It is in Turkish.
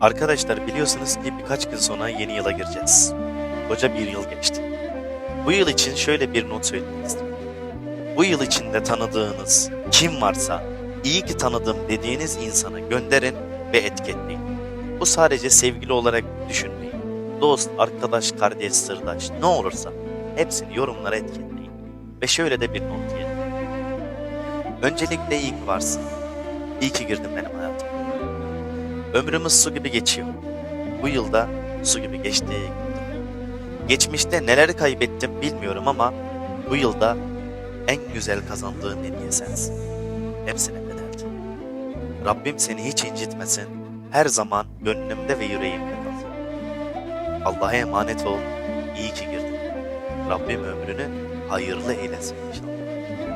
Arkadaşlar biliyorsunuz ki birkaç gün sonra yeni yıla gireceğiz. Koca bir yıl geçti. Bu yıl için şöyle bir not söylemek istiyorum. Bu yıl içinde tanıdığınız kim varsa iyi ki tanıdım dediğiniz insana gönderin ve etiketleyin. Bu sadece sevgili olarak düşünmeyin. Dost, arkadaş, kardeş, sırdaş ne olursa hepsini yorumlara etiketleyin. Ve şöyle de bir not diyelim. Öncelikle iyi ki varsın. İyi ki girdin benim hayatıma. Ömrümüz su gibi geçiyor. Bu yılda su gibi geçti. Geçmişte neler kaybettim bilmiyorum ama bu yılda en güzel kazandığın hediye sensin. Hepsine bedeldi. Rabbim seni hiç incitmesin. Her zaman gönlümde ve yüreğimde kal. Allah'a emanet ol. İyi ki girdin. Rabbim ömrünü hayırlı eylesin inşallah.